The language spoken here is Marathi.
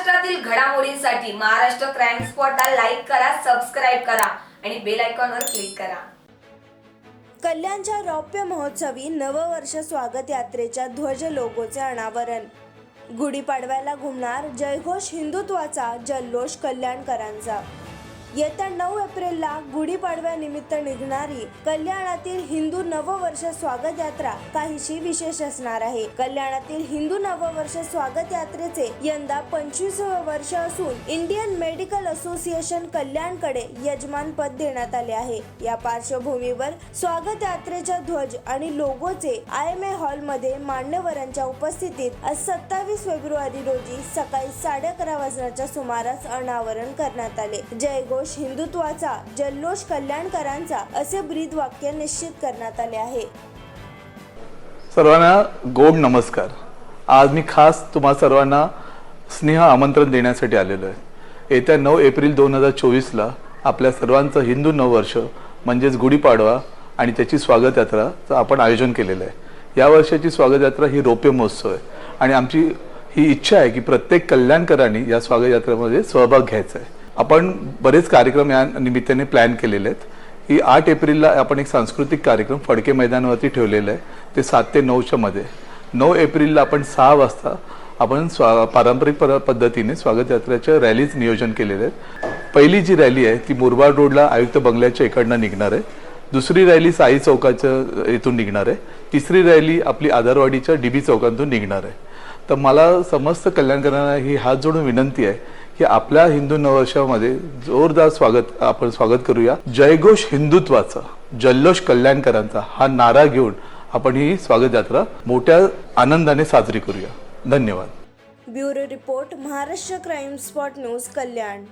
महाराष्ट्रातील घडामोडींसाठी महाराष्ट्र क्राईम स्पॉटला लाईक करा सबस्क्राईब करा आणि बेल आयकॉनवर क्लिक करा. कल्याणच्या रौप्य महोत्सवी नववर्ष स्वागत यात्रेच्या ध्वज लोगोचे अनावरण. गुढीपाडव्याला घुमणार जयघोष हिंदुत्वाचा जल्लोष कल्याणकरांचा. येत्या नऊ एप्रिलला गुढीपाडव्यानिमित्त निघणारी कल्याणातील हिंदू नववर्ष स्वागत यात्रा काहीशी विशेष असणार आहे. कल्याणातील हिंदू नववर्ष स्वागत यात्रेचे यंदा पंचवीस वर्ष असून इंडियन मेडिकल असोसिएशन कल्याणकडे यजमानपद देण्यात आले आहे. या पार्श्वभूमीवर स्वागत यात्रेच्या ध्वज आणि लोगोचे आय एम ए हॉलमध्ये मान्यवरांच्या उपस्थितीत आज सत्तावीस फेब्रुवारी रोजी सकाळी साडे अकरा वाजण्याच्या सुमारास अनावरण करण्यात आले. जल्लोष हिंदुत्वाचा जल्लोष कल्याणकरांचा असे ब्रीद वाक्य निश्चित करण्यात आले आहे. सर्वांना गोड नमस्कार. आज मी खास तुम्हा सर्वांना स्नेह आमंत्रण देण्यासाठी आलेलो आहे. येत्या नऊ एप्रिल दोन हजार चोवीसला आपल्या सर्वांचं हिंदू नववर्ष म्हणजेच गुढीपाडवा आणि त्याची स्वागत यात्राचं आपण आयोजन केलेलं आहे. या वर्षाची स्वागत यात्रा ही रौप्य महोत्सव आहे. आणि आमची ही इच्छा आहे की प्रत्येक कल्याणकरांनी या स्वागत यात्रेमध्ये सहभाग घ्यायचा आहे. आपण बरेच कार्यक्रम या निमित्ताने प्लॅन केलेले आहेत. ही आठ एप्रिलला आपण एक सांस्कृतिक कार्यक्रम फडके मैदानावरती ठेवलेला आहे. ते सात ते नऊच्या मध्ये. नऊ एप्रिलला आपण सहा वाजता आपण स्वा पारंपरिक पर पद्धतीने स्वागत यात्रेच्या रॅलीज नियोजन केलेले आहेत. पहिली जी रॅली आहे ती मुरबाड रोडला आयुक्त बंगल्याच्या इकडनं निघणार आहे. दुसरी रॅली साई चौकाच्या इथून निघणार आहे. तिसरी रॅली आपली आधारवाडीच्या डीबी चौकातून निघणार आहे. तर मला समस्त कल्याणकरांना ही हात जोडून विनंती आहे की आपल्या हिंदू नववर्षामध्ये जोरदार स्वागत आपण स्वागत करूया. जयघोष हिंदुत्वाचा जल्लोष कल्याणकरांचा हा नारा घेऊन आपण ही स्वागत यात्रा मोठ्या आनंदाने साजरी करूया. धन्यवाद. Bureau report Maharashtra crime spot news Kalyan.